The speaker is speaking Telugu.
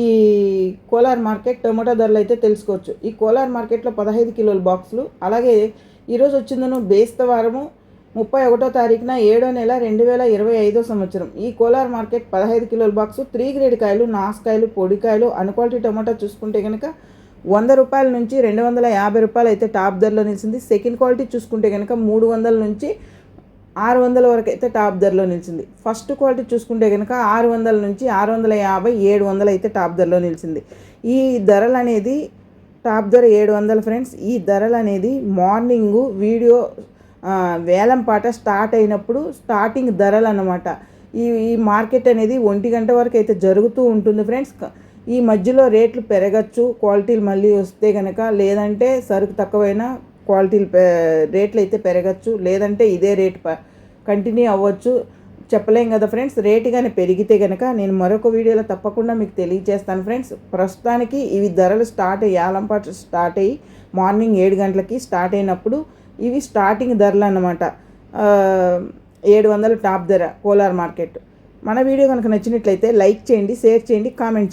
ఈ కోలార్ మార్కెట్ టొమాటో ధరలు అయితే తెలుసుకోవచ్చు. ఈ కోలార్ మార్కెట్లో పదహైదు కిలోల బాక్సులు అలాగే ఈరోజు వచ్చిందను బేస్తవారము ముప్పై ఒకటో తారీఖున ఏడో నెల రెండు వేల ఇరవై ఐదో సంవత్సరం. ఈ కోలార్ మార్కెట్ పదహైదు కిలోల బాక్సు త్రీ గ్రేడ్ కాయలు నాసుకాయలు పొడికాయలు అన్క్వాలిటీ టొమాటో చూసుకుంటే కనుక వంద రూపాయల నుంచి రెండు వందల యాభై రూపాయలు అయితే టాప్ ధరలో నిలిచింది. సెకండ్ క్వాలిటీ చూసుకుంటే కనుక మూడు వందల నుంచి ఆరు వందల వరకు అయితే టాప్ ధరలో నిలిచింది. ఫస్ట్ క్వాలిటీ చూసుకుంటే కనుక ఆరు వందల నుంచి ఆరు వందల యాభై ఏడు వందలు అయితే టాప్ ధరలో నిలిచింది. ఈ ధరలు అనేది టాప్ ధర ఏడు వందలు ఫ్రెండ్స్ ఈ ధరలు అనేది మార్నింగు వీడియో వేలం పాట స్టార్ట్ అయినప్పుడు స్టార్టింగ్ ధరలు అన్నమాట ఈ ఈ మార్కెట్ అనేది ఒంటి గంట వరకు అయితే జరుగుతూ ఉంటుంది ఫ్రెండ్స్. ఈ మధ్యలో రేట్లు పెరగచ్చు క్వాలిటీలు మళ్ళీ వస్తే కనుక లేదంటే సరుకు తక్కువైనా క్వాలిటీలు రేట్లు అయితే పెరగచ్చు. లేదంటే ఇదే రేట్ ప కంటిన్యూ అవ్వచ్చు. చెప్పలేం కదా ఫ్రెండ్స్ రేటు కానీ పెరిగితే కనుక నేను మరొక వీడియోలో తప్పకుండా మీకు తెలియజేస్తాను ఫ్రెండ్స్. ప్రస్తుతానికి ఇవి ధరలు స్టార్ట్ అయ్యి ఆలంపాట స్టార్ట్ అయ్యి మార్నింగ్ ఏడు గంటలకి స్టార్ట్ అయినప్పుడు ఇవి స్టార్టింగ్ ధరలు అన్నమాట. ఏడు వందల టాప్ ధర కోలార్ మార్కెట్. మన వీడియో కనుక నచ్చినట్లయితే లైక్ చేయండి షేర్ చేయండి కామెంట్ చేయండి.